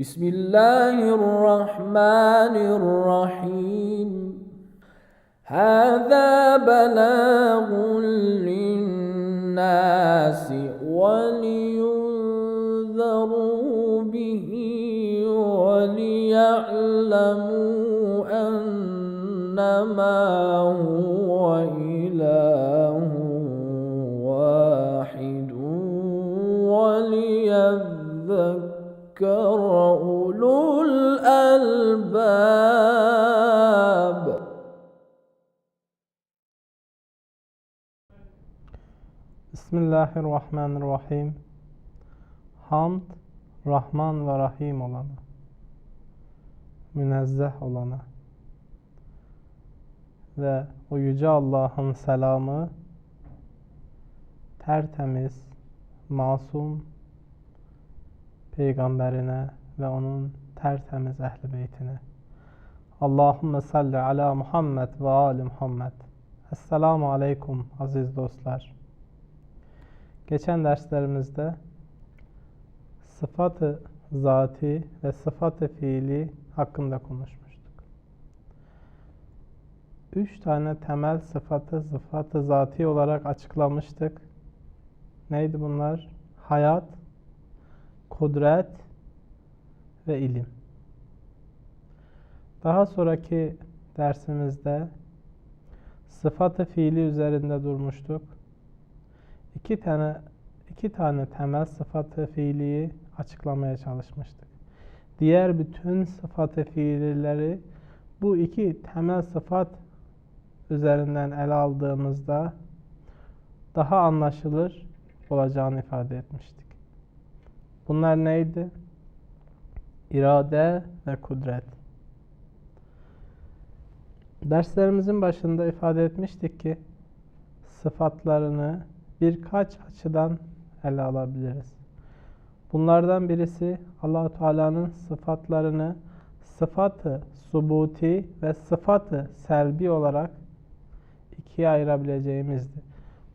بسم الله الرحمن الرحيم. هذا بلاغ للناس ولينذروا به وليعلموا أنما هو إله وليذكر أولو الألباب Bismillahirrahmanirrahim. Hamd, Rahman ve Rahim olana, münezzeh olana ve o Yüce Allah'ın selamı tertemiz, masum peygamberine ve onun tertemiz ehli beytine. Allahümme salli ala Muhammed ve ali Muhammed. Esselamu aleyküm aziz dostlar. Geçen derslerimizde sıfatı zati ve sıfatı fiili hakkında konuşmuştuk. Üç tane temel sıfatı sıfatı zati olarak açıklamıştık. Neydi bunlar? Hayat, kudret ve ilim. Daha sonraki dersimizde sıfatı fiili üzerinde durmuştuk iki tane iki tane temel sıfatı fiiliyi açıklamaya çalışmıştık. Diğer bütün sıfatı fiilleri bu iki temel sıfat üzerinden ele aldığımızda daha anlaşılır olacağını ifade etmiştik. Bunlar neydi? İrade ve kudret. Derslerimizin başında ifade etmiştik ki sıfatlarını birkaç açıdan ele alabiliriz. Bunlardan birisi Allahu Teala'nın sıfatlarını sıfatı subuti ve sıfatı selbi olarak ikiye ayırabileceğimizdi.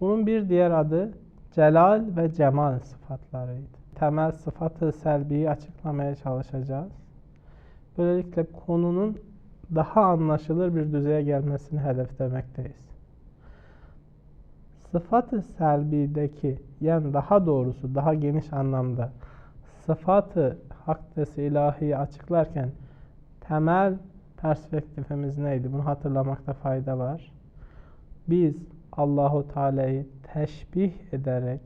Bunun bir diğer adı celal ve cemal sıfatlarıydı. Temel sıfatı selbiyi açıklamaya çalışacağız. Böylelikle konunun daha anlaşılır bir düzeye gelmesini hedeflemekteyiz sıfatı selbideki yani daha doğrusu daha geniş anlamda sıfatı hakdesi ilahiyi açıklarken temel perspektifimiz neydi? Bunu hatırlamakta fayda var. Biz Allahu Teala'yı teşbih ederek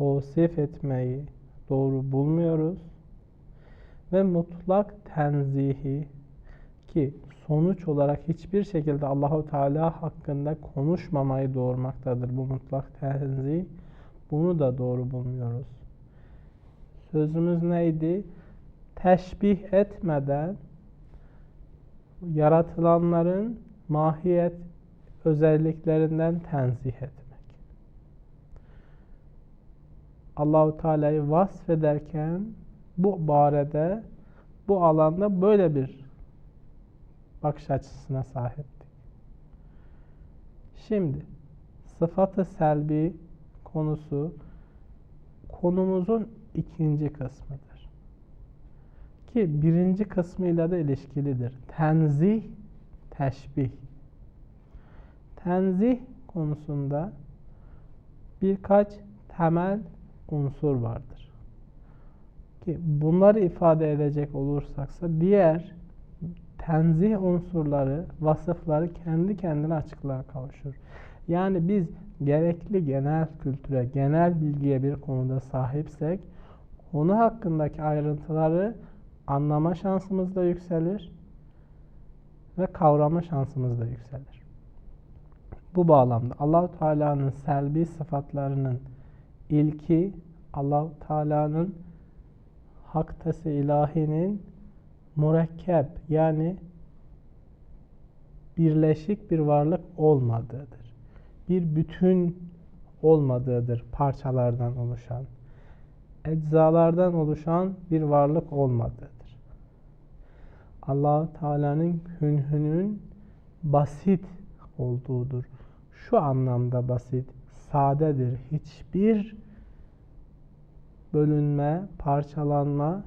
tavsif etmeyi doğru bulmuyoruz ve mutlak tenzihi ki sonuç olarak hiçbir şekilde Allahu Teala hakkında konuşmamayı doğurmaktadır bu mutlak tenzih. Bunu da doğru bulmuyoruz. Sözümüz neydi? Teşbih etmeden yaratılanların mahiyet özelliklerinden tenzih etmek. Allahu Teala'yı vasfederken bu barede bu alanda böyle bir bakış açısına sahiptik. Şimdi sıfatı selbi konusu konumuzun ikinci kısmıdır. Ki birinci kısmıyla da ilişkilidir. Tenzih, teşbih. Tenzih konusunda birkaç temel unsur vardır. Ki bunları ifade edecek olursaksa diğer tenzih unsurları, vasıfları kendi kendine açıklığa kavuşur. Yani biz gerekli genel kültüre, genel bilgiye bir konuda sahipsek, konu hakkındaki ayrıntıları anlama şansımız da yükselir ve kavrama şansımız da yükselir. Bu bağlamda Allahu Teala'nın selbi sıfatlarının ilki Allahu Teala'nın haktası ilahinin mürekkep yani birleşik bir varlık olmadığıdır. Bir bütün olmadığıdır parçalardan oluşan. Eczalardan oluşan bir varlık olmadığıdır. allah Teala'nın künhünün basit olduğudur. Şu anlamda basit, sadedir. Hiçbir bölünme, parçalanma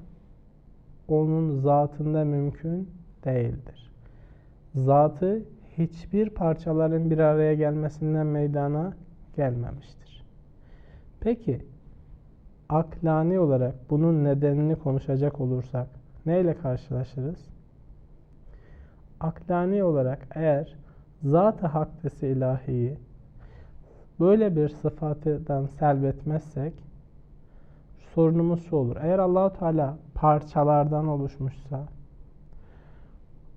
onun zatında mümkün değildir. Zatı hiçbir parçaların bir araya gelmesinden meydana gelmemiştir. Peki aklani olarak bunun nedenini konuşacak olursak neyle karşılaşırız? Aklani olarak eğer zat-ı hakdesi ilahiyi böyle bir sıfatından selbetmezsek sorunumuz şu olur. Eğer Allahu Teala parçalardan oluşmuşsa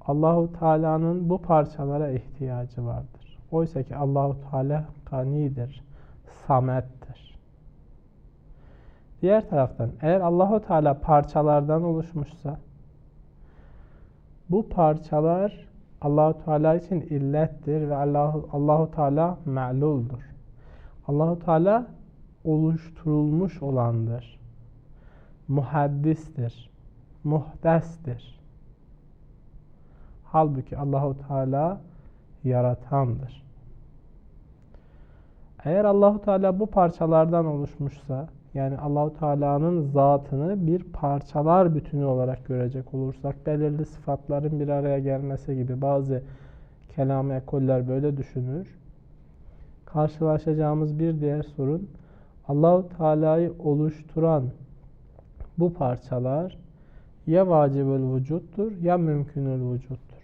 Allahu Teala'nın bu parçalara ihtiyacı vardır. Oysa ki Allahu Teala ganidir, samettir. Diğer taraftan eğer Allahu Teala parçalardan oluşmuşsa bu parçalar Allahu Teala için illettir ve Allahu Allahu Teala me'luldur. Allahu Teala oluşturulmuş olandır. Muhaddistir. Muhdestir. Halbuki Allahu Teala yaratandır. Eğer Allahu Teala bu parçalardan oluşmuşsa, yani Allahu Teala'nın zatını bir parçalar bütünü olarak görecek olursak, belirli sıfatların bir araya gelmesi gibi bazı kelam ekoller böyle düşünür. Karşılaşacağımız bir diğer sorun, Allahu Teala'yı oluşturan bu parçalar ya vacibül vücuttur ya mümkünül vücuttur.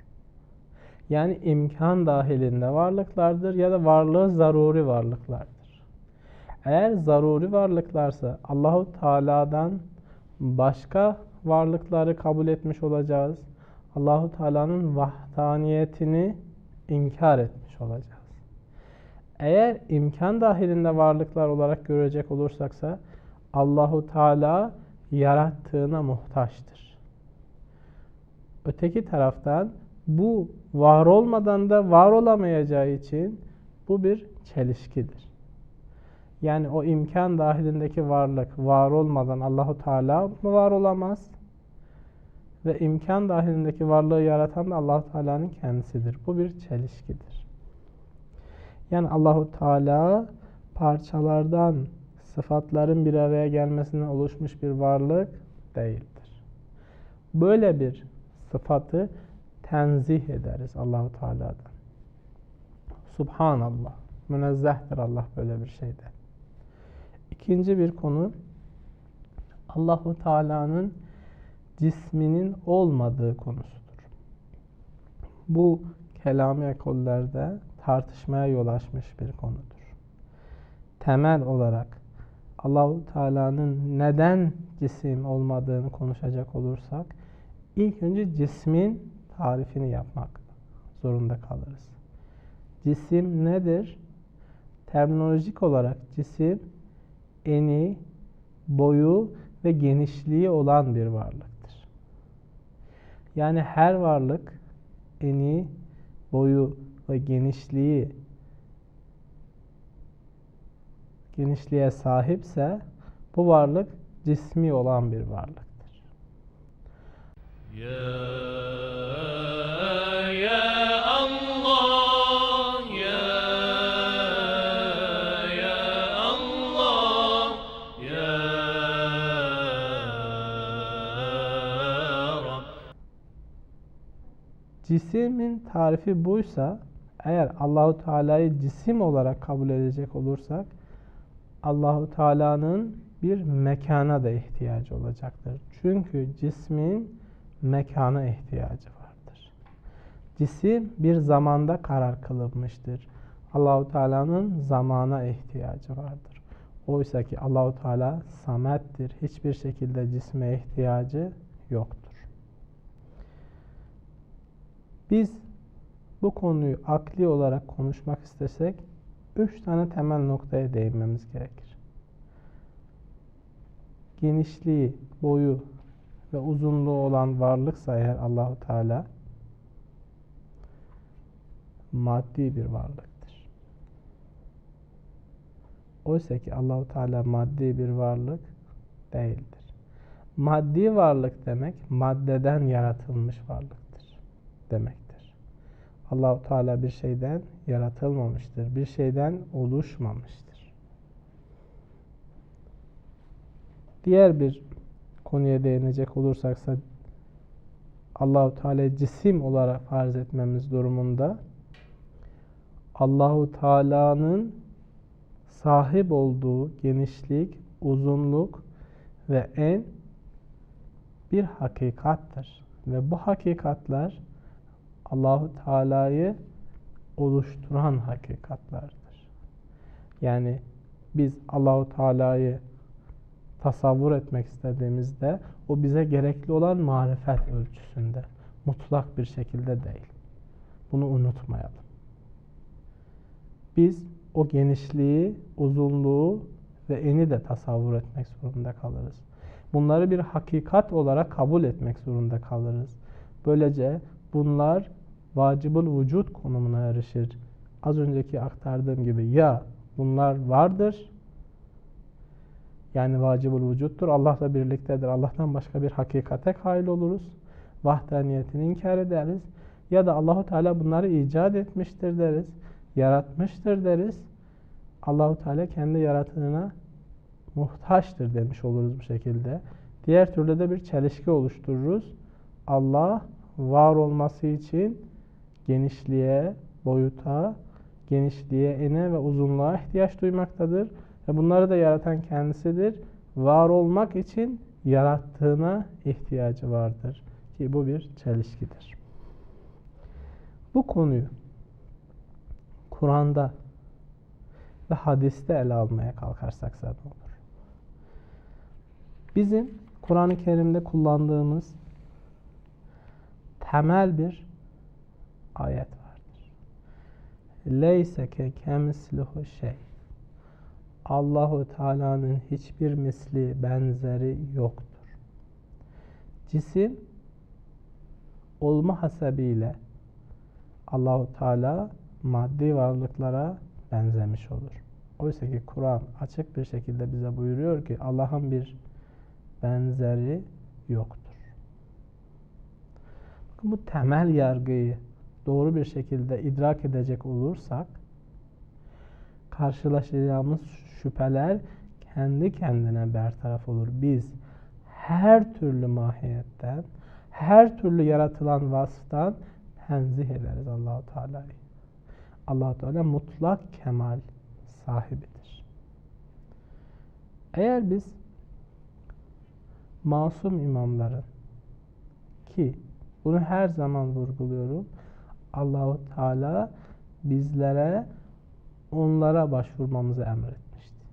Yani imkan dahilinde varlıklardır ya da varlığı zaruri varlıklardır. Eğer zaruri varlıklarsa Allahu Teala'dan başka varlıkları kabul etmiş olacağız. Allahu Teala'nın vahdaniyetini inkar etmiş olacağız. Eğer imkan dahilinde varlıklar olarak görecek olursaksa Allahu Teala yarattığına muhtaçtır. Öteki taraftan bu var olmadan da var olamayacağı için bu bir çelişkidir. Yani o imkan dahilindeki varlık var olmadan Allahu Teala mı var olamaz? Ve imkan dahilindeki varlığı yaratan da Allahu Teala'nın kendisidir. Bu bir çelişkidir. Yani Allahu Teala parçalardan sıfatların bir araya gelmesinden oluşmuş bir varlık değildir. Böyle bir sıfatı tenzih ederiz Allahu Teala'dan. Subhanallah. Münezzehtir Allah böyle bir şeyde. İkinci bir konu Allahu Teala'nın cisminin olmadığı konusudur. Bu kelami ekollerde tartışmaya yol açmış bir konudur. Temel olarak Allahu Teala'nın neden cisim olmadığını konuşacak olursak ilk önce cismin tarifini yapmak zorunda kalırız. Cisim nedir? Terminolojik olarak cisim eni, boyu ve genişliği olan bir varlıktır. Yani her varlık eni, boyu ve genişliği genişliğe sahipse bu varlık cismi olan bir varlıktır. Ya ya Cismin tarifi buysa eğer Allahu Teala'yı cisim olarak kabul edecek olursak Allahu Teala'nın bir mekana da ihtiyacı olacaktır. Çünkü cismin mekana ihtiyacı vardır. Cisim bir zamanda karar kılınmıştır. Allahu Teala'nın zamana ihtiyacı vardır. Oysa ki Allahu Teala samettir. Hiçbir şekilde cisme ihtiyacı yoktur. Biz bu konuyu akli olarak konuşmak istesek üç tane temel noktaya değinmemiz gerekir. Genişliği, boyu ve uzunluğu olan varlıksa eğer Allahu Teala maddi bir varlıktır. Oysa ki Allahu Teala maddi bir varlık değildir. Maddi varlık demek maddeden yaratılmış varlıktır demektir. Allahu Teala bir şeyden yaratılmamıştır. Bir şeyden oluşmamıştır. Diğer bir konuya değinecek olursaksa Allahu Teala cisim olarak farz etmemiz durumunda Allahu Teala'nın sahip olduğu genişlik, uzunluk ve en bir hakikattır. Ve bu hakikatler Allahu Teala'yı oluşturan hakikatlerdir. Yani biz Allahu Teala'yı tasavvur etmek istediğimizde o bize gerekli olan marifet ölçüsünde, mutlak bir şekilde değil. Bunu unutmayalım. Biz o genişliği, uzunluğu ve eni de tasavvur etmek zorunda kalırız. Bunları bir hakikat olarak kabul etmek zorunda kalırız. Böylece bunlar vacibul vücut konumuna erişir. Az önceki aktardığım gibi ya bunlar vardır yani vacibul vücuttur. Allah'la birliktedir. Allah'tan başka bir hakikate kail oluruz. Vahdaniyetini inkar ederiz. Ya da Allahu Teala bunları icat etmiştir deriz. Yaratmıştır deriz. Allahu Teala kendi yaratığına muhtaçtır demiş oluruz bu şekilde. Diğer türlü de bir çelişki oluştururuz. Allah var olması için genişliğe, boyuta, genişliğe, ene ve uzunluğa ihtiyaç duymaktadır. Ve bunları da yaratan kendisidir. Var olmak için yarattığına ihtiyacı vardır. Ki bu bir çelişkidir. Bu konuyu Kur'an'da ve hadiste ele almaya kalkarsak zaten olur. Bizim Kur'an-ı Kerim'de kullandığımız temel bir ayet vardır. Leyse ke kemisluhu şey. Allahu Teala'nın hiçbir misli benzeri yoktur. Cisim olma hasebiyle Allahu Teala maddi varlıklara benzemiş olur. Oysa ki Kur'an açık bir şekilde bize buyuruyor ki Allah'ın bir benzeri yoktur. Bakın bu temel yargıyı doğru bir şekilde idrak edecek olursak karşılaşacağımız şüpheler kendi kendine bertaraf olur. Biz her türlü mahiyetten, her türlü yaratılan vasıftan tenzih ederiz Allahu Teala'yı. Allah Teala mutlak kemal sahibidir. Eğer biz masum imamların ki bunu her zaman vurguluyorum. Allahu Teala bizlere onlara başvurmamızı emretmişti.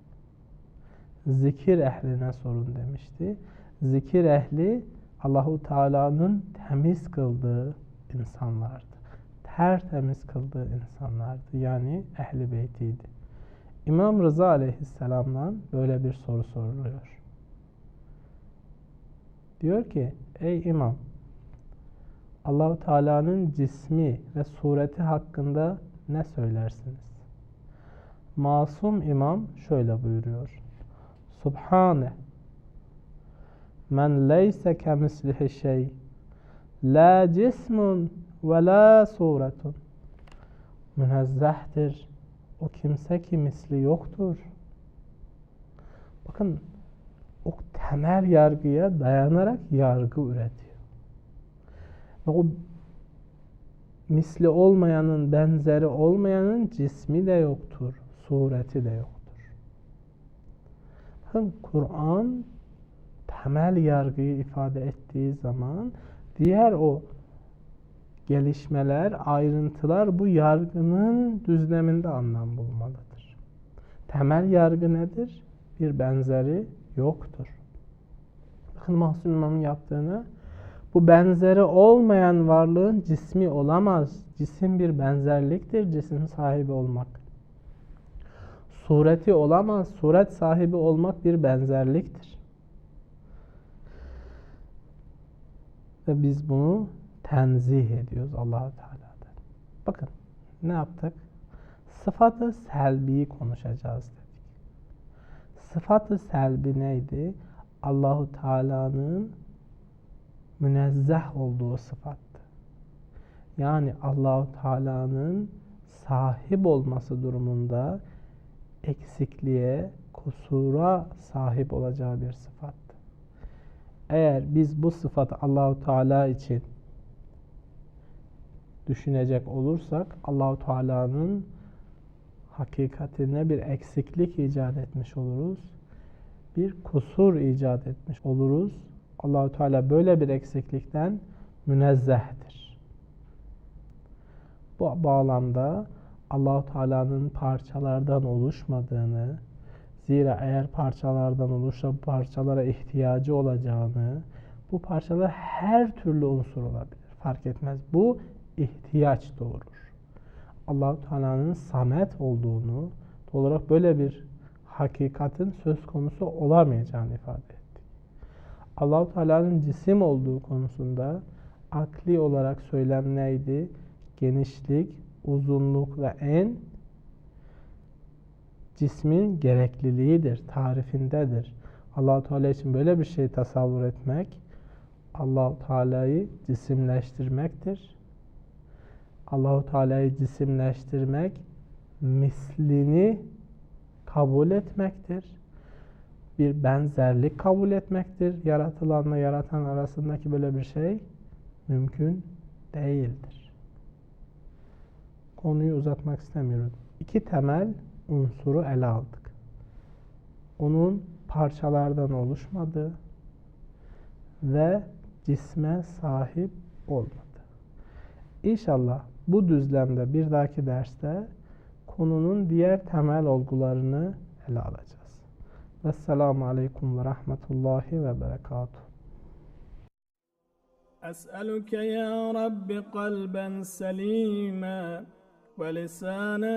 Zikir ehline sorun demişti. Zikir ehli Allahu Teala'nın temiz kıldığı insanlardı. Tertemiz kıldığı insanlardı. Yani ehli beytiydi. İmam Rıza aleyhisselamdan böyle bir soru soruluyor. Diyor ki ey imam Allahu Teala'nın cismi ve sureti hakkında ne söylersiniz? Masum imam şöyle buyuruyor. Subhane men leyse kemislihi şey la cismun ve la suretun münezzehtir. O kimse ki misli yoktur. Bakın o temel yargıya dayanarak yargı üretiyor. O misli olmayanın, benzeri olmayanın cismi de yoktur, sureti de yoktur. Bakın Kur'an temel yargıyı ifade ettiği zaman diğer o gelişmeler, ayrıntılar bu yargının düzleminde anlam bulmalıdır. Temel yargı nedir? Bir benzeri yoktur. Bakın Mahsun İmam'ın yaptığını bu benzeri olmayan varlığın cismi olamaz. Cisim bir benzerliktir, cisim sahibi olmak. Sureti olamaz. Suret sahibi olmak bir benzerliktir. Ve biz bunu tenzih ediyoruz allah Teala'dan. Bakın ne yaptık? Sıfatı selbiyi konuşacağız dedik. Sıfatı selbi neydi? Allahu Teala'nın münezzeh olduğu sıfattı. Yani Allahu Teala'nın sahip olması durumunda eksikliğe, kusura sahip olacağı bir sıfattı. Eğer biz bu sıfatı Allahu Teala için düşünecek olursak Allahu Teala'nın hakikatine bir eksiklik icat etmiş oluruz. Bir kusur icat etmiş oluruz. Allahu Teala böyle bir eksiklikten münezzehtir. Bu bağlamda Allahu Teala'nın parçalardan oluşmadığını, zira eğer parçalardan olursa bu parçalara ihtiyacı olacağını, bu parçalar her türlü unsur olabilir. Fark etmez. Bu ihtiyaç doğurur. Allahu Teala'nın samet olduğunu, olarak böyle bir hakikatin söz konusu olamayacağını ifade ettik. Allahu Teala'nın cisim olduğu konusunda akli olarak söylem neydi? Genişlik, uzunluk ve en cismin gerekliliğidir, tarifindedir. Allahu Teala için böyle bir şey tasavvur etmek Allahu Teala'yı cisimleştirmektir. Allahu Teala'yı cisimleştirmek mislini kabul etmektir. Bir benzerlik kabul etmektir. Yaratılanla yaratan arasındaki böyle bir şey mümkün değildir. Konuyu uzatmak istemiyorum. İki temel unsuru ele aldık. Onun parçalardan oluşmadığı ve cisme sahip olmadı. İnşallah bu düzlemde bir dahaki derste konunun diğer temel olgularını ele alacağız. Aleyküm ve Rahmetullahi ve Berekatuhu. أسألك يا رب قلبا سليما ولسانا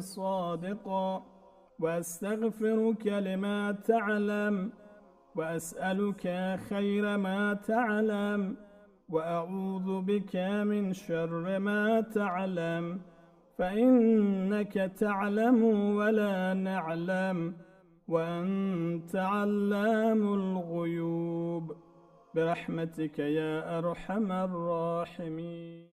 صادقا وأستغفرك لما تعلم وأسألك خير ما تعلم وأعوذ بك من شر ما تعلم فإنك تعلم ولا نعلم وأنت علام الغيوب. برحمتك يا أرحم الراحمين.